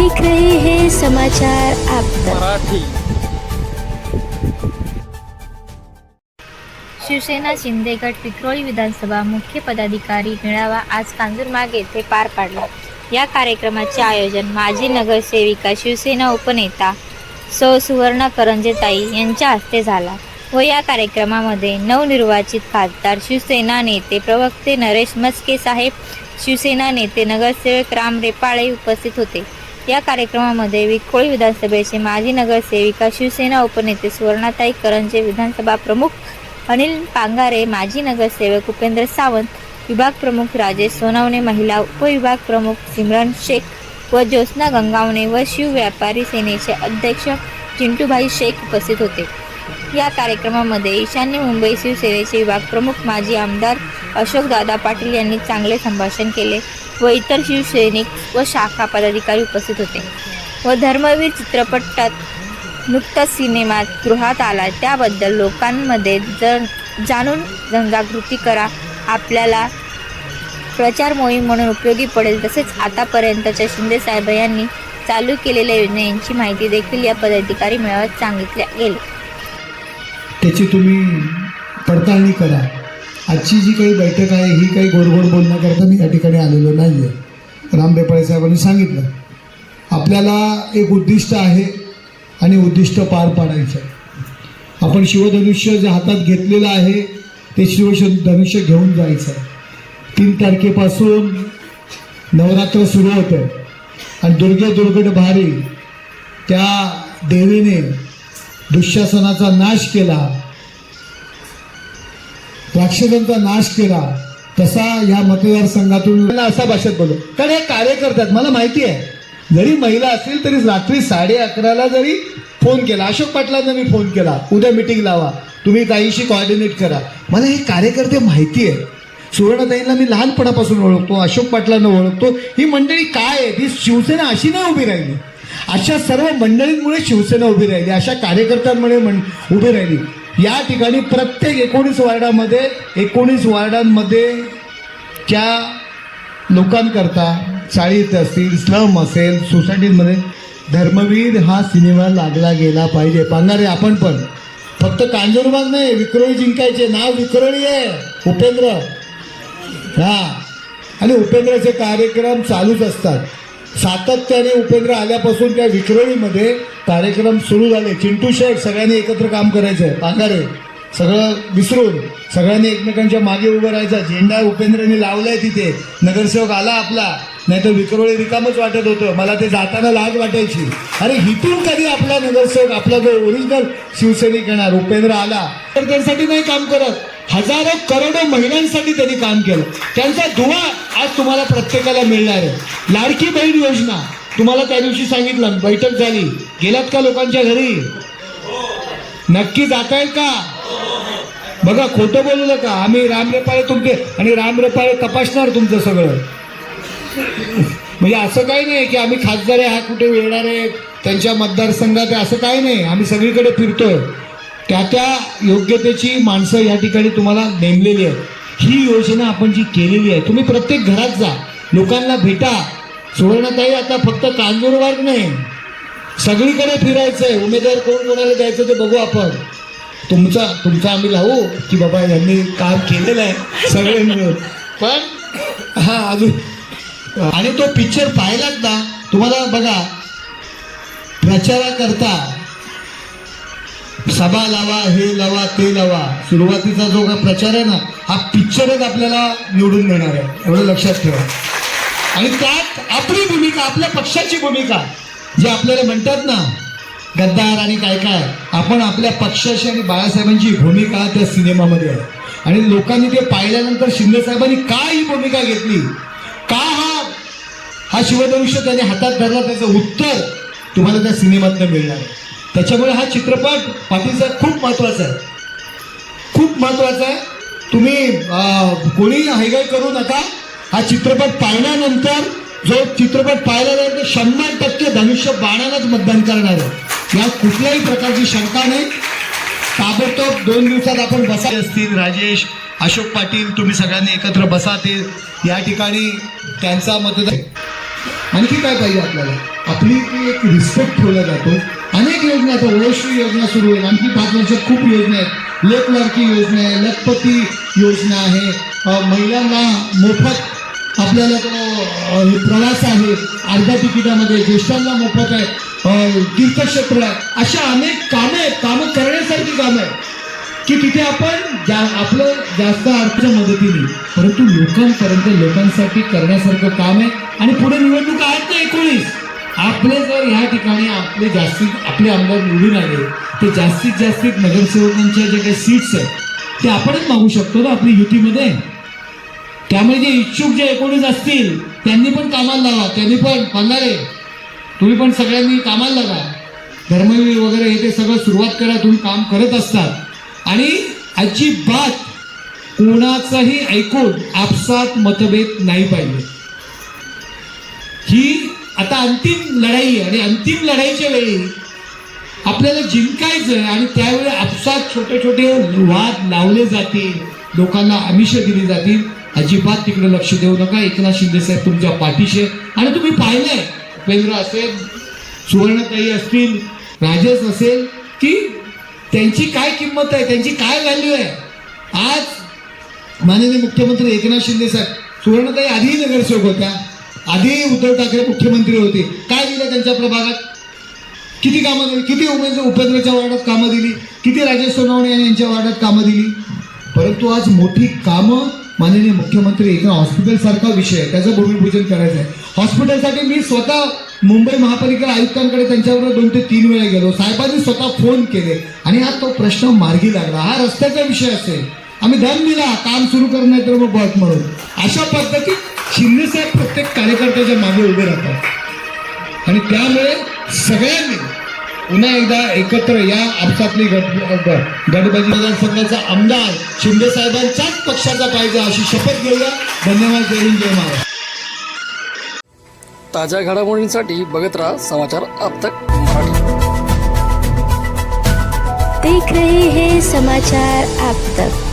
देख रहे हैं समाचार आप मराठी। शिवसेना शिंदे गट विधानसभा मुख्य पदाधिकारी मेळावा आज कांजूरमार्ग येथे पार पाडला. या कार्यक्रमाचे आयोजन माजी नगरसेविका शिवसेना उपनेता सौ सुवर्णा करंजेताई यांच्या हस्ते झाला व या कार्यक्रमामध्ये नवनिर्वाचित खासदार शिवसेना नेते प्रवक्ते नरेश मस्के साहेब शिवसेना नेते नगरसेवक राम रेपाळे उपस्थित होते. या कार्यक्रमामध्ये विखोळी विधानसभेचे माजी नगरसेविका शिवसेना उपनेते सुवर्णाताई करंजे विधानसभा प्रमुख अनिल पांगारे माजी नगरसेवक उपेंद्र सावंत विभाग प्रमुख राजेश सोनवणे महिला उपविभाग प्रमुख सिमरन शेख व ज्योत्स्ना गंगावणे व शिव व्यापारी सेनेचे अध्यक्ष चिंटूभाई शेख उपस्थित होते. या कार्यक्रमामध्ये ईशान्य मुंबई शिवसेनेचे विभाग प्रमुख माजी आमदार अशोकदादा पाटील यांनी चांगले संभाषण केले व इतर शिवसैनिक व शाखा पदाधिकारी उपस्थित होते व धर्मवीर चित्रपटात नुकताच सिनेमात गृहात आला. त्याबद्दल लोकांमध्ये जर जाणून जनजागृती करा. आपल्याला प्रचार मोहीम म्हणून उपयोगी पडेल तसेच आतापर्यंतच्या शिंदे साहेब यांनी चालू केलेल्या योजनांची माहिती देखील या पदाधिकारी मेळाव्यात सांगितल्या गेली त्याची तुम्ही पडताळणी करा. आजची जी काही बैठक आहे ही काही गोडगोड बोलण्याकरता मी या ठिकाणी आलेलो नाही आहे रामबेपाळे साहेबांनी सांगितलं. आपल्याला एक उद्दिष्ट आहे आणि उद्दिष्ट पार पाडायचं आहे. आपण शिवधनुष्य जे हातात घेतलेलं आहे ते शिवधनुष्य घेऊन जायचं आहे. तीन तारखेपासून नवरात्र सुरू होतं. आणि दुर्गे दुर्गट भारी त्या देवीने दुःशासनाचा नाश केला राक्षसांचा नाश केला तसा या मतदारसंघातून असा भाषेत बोलतो कारण हे कार्यकर्त्यात मला माहिती आहे. जरी महिला असतील तरी रात्री साडे अकराला जरी फोन केला अशोक पाटलांना मी फोन केला उद्या मिटिंग लावा तुम्ही काहीशी कॉर्डिनेट करा. मला हे कार्यकर्ते माहिती आहे सुवर्णताईंना मी लहानपणापासून ओळखतो अशोक पाटलांना ओळखतो. ही मंडळी काय आहे? ही शिवसेना अशी नाही उभी राहिली. अशा सर्व मंडळींमुळे शिवसेना उभी राहिली. अशा कार्यकर्त्यांमुळे मं उभी राहिली. या ठिकाणी प्रत्येक एकोणीस वार्डामध्ये एकोणीस वार्डांमध्ये त्या लोकांकरता चाळीत असतील स्लम असेल सोसायटीमध्ये धर्मवीर हा सिनेमा लागला गेला पाहिजे. पांगारे आपण पण. फक्त कांजूरबाग नाही विक्रोळी जिंकायचे. नाव विक्रोळी आहे. उपेंद्र. हा. आणि उपेंद्राचे कार्यक्रम चालूच असतात. सातत्याने उपेंद्र आल्यापासून त्या विक्रोळीमध्ये कार्यक्रम सुरू झाले. चिंटू शेठ सगळ्यांनी एकत्र काम करायचं. आहे पांगारे सगळं विसरून सगळ्यांनी एकमेकांच्या मागे उभं राहायचा. झेंडा उपेंद्रने लावलाय तिथे. नगरसेवक आला आपला. नाही तर विक्रोळी रिकामच वाटत होतं. मला ते जाताना लाज वाटायची. अरे हिथून कधी आपला नगरसेवक आपला जो ओरिजिनल शिवसैनिक येणार? उपेंद्र आला. तर त्यासाठी नाही काम करत. हजारो करोडो महिलांसाठी त्यांनी काम केलं. त्यांचा दुवा आज तुम्हाला प्रत्येकाला मिळणार आहे. लाडकी बहीण योजना. तुम्हाला त्या दिवशी सांगितलं बैठक झाली. गेलात का लोकांच्या घरी? नक्की जाताय का? बघा खोटं बोलू नका. आम्ही रामरेपाळे तुमचे आणि रामरेपाळे तपासणार तुमचं सगळं. म्हणजे असं काही नाही की आम्ही खासदार आहे हा कुठे येणार आहे त्यांच्या मतदारसंघात आहे असं काही नाही. आम्ही सगळीकडे फिरतोय. त्या त्या योग्यतेची माणसं या ठिकाणी तुम्हाला नेमलेली आहेत. ही योजना आपण जी केलेली आहे तुम्ही प्रत्येक घरात जा लोकांना भेटा. सुवर्णताई आता फक्त कांजूरबाग नाही सगळीकडे फिरायचं आहे उमेदवार कोण कोणाला द्यायचं ते बघू आपण. तुमचा तुमचा आम्ही लावू की बाबा यांनी काम केलेलं आहे सगळे मिळून पण हा अजून आणि तो पिक्चर पाहिलात ना तुम्हाला बघा प्रचाराकरता सभा लावा हे लावा ते लावा. सुरुवातीचा जो काय प्रचार आहे ना हा पिक्चरच आपल्याला निवडून देणार आहे. एवढं लक्षात ठेवा. आणि त्यात आपली भूमिका आपल्या पक्षाची भूमिका जे आपल्याला म्हणतात ना गद्दार आणि काय काय आपण आपल्या पक्षाशी आणि बाळासाहेबांची भूमिका त्या सिनेमामध्ये आहे. आणि लोकांनी ते पाहिल्यानंतर शिंदे साहेबांनी का ही भूमिका घेतली? का हा हा शिवधनुष्य त्याने हातात धरला? त्याचं उत्तर तुम्हाला त्या सिनेमातनं मिळणार आहे. त्याच्यामुळे हा चित्रपट पाटील साहेब खूप महत्त्वाचा आहे. खूप महत्त्वाचा आहे. तुम्ही कोणी हायगाय करू नका. हा चित्रपट पाहिल्यानंतर जो चित्रपट पाहिला जाईल तो शंभर टक्के धनुष्य बाणालाच मतदान करणार आहे. यात कुठल्याही प्रकारची शंका नाही. ताबडतोब दोन दिवसात आपण बसा असतील राजेश अशोक पाटील तुम्ही सगळ्यांनी एकत्र बसा. ते या ठिकाणी त्यांचा मतदान आणखी काय पाहिजे आपल्याला? आपली एक रिस्पेक्ट ठेवला जातो. अनेक योजना आहेत. ओळश्री योजना सुरू आहेत. आणखी पाच वर्षात खूप योजना आहेत. लेख योजना आहे लखपती योजना आहे. महिलांना मोफत आपल्याला तो हे प्रवास आहे. अर्ध्या तिकिटामध्ये ज्येष्ठांना मोफत आहे. तीर्थक्षेत्र आहे. अशा अनेक कामं आहेत. कामं करण्यासारखी कामं आहेत. की तिथे आपण जा आपलं जास्त अर्थच्या मदतीने परंतु लोकांपर्यंत लोकांसाठी करण्यासारखं काम आहे. आणि पुढे निवडणूक आहेत ना एकोणीस? आपले जर ह्या ठिकाणी आपले जास्तीत आपले आमदार निवडून आले ते जास्तीत जास्तीत नगरसेवकांच्या जे काही सीट्स आहेत ते आपणच मागू शकतो ना आपली युतीमध्ये त्यामुळे जे इच्छुक जे एकोणीस असतील त्यांनी पण कामाला लावा त्यांनी पण पांगारे तुम्ही पण सगळ्यांनी कामाला लागा धर्मवीर वगैरे हे ते सगळं सुरुवात करा तुम्ही काम करत असतात. आणि अजिबात कोणाचाही ऐकून आपसात मतभेद नाही पाहिजे. ही आता अंतिम लढाई आहे आणि अंतिम लढाईच्या वेळी आपल्याला जिंकायचं आहे आणि त्यावेळी आपसात छोटे छोटे वाद लावले जातील लोकांना आमिष दिली जातील. अजिबात तिकडे लक्ष देऊ नका. एकनाथ शिंदे साहेब तुमच्या पाठीशी आणि तुम्ही पाहिलंय उपेंद्र असेल सुवर्णताई असतील राजेश असेल की त्यांची काय किंमत आहे त्यांची काय व्हॅल्यू आहे? आज माननीय मुख्यमंत्री एकनाथ शिंदे साहेब सुवर्णताई आधीही नगरसेवक होत्या. आधी उद्धव ठाकरे मुख्यमंत्री होते. काय दिलं त्यांच्या प्रभागात? किती कामं दिली? किती उमेद उपेंद्रच्या वार्डात कामं दिली? किती राजेश सोनवणे यांच्या वार्डात कामं दिली? परंतु आज मोठी कामं माननीय मुख्यमंत्री एका हॉस्पिटलसारखा विषय आहे. त्याचं भूमिपूजन करायचं आहे. हॉस्पिटलसाठी मी स्वतः मुंबई महापालिका आयुक्तांकडे त्यांच्याबरोबर दोन ते तीन वेळा गेलो. साहेबांनी स्वतः फोन केले. आणि आज तो प्रश्न मार्गी लागला. हा रस्त्याचा विषय असेल. आम्ही धन दिला. काम सुरू करणं तर मग बघ म्हणून. अशा पद्धतीत शिंदेसाहेब प्रत्येक कार्यकर्त्याच्या मागे उभे राहतात. आणि त्यामुळे सगळ्यांनी पुन्हा एकदा एकत्र या आपसातली गटबाजी मतदारसंघाचा आमदार शिंदे साहेबांच्याच पक्षाचा पाहिजे अशी शपथ घेऊया. धन्यवाद. जय हिंद जय महाराष्ट्र. ताज्या घडामोडींसाठी बघत राहा समाचार अब तक. मराठी देख रहे हैं समाचार आप तक.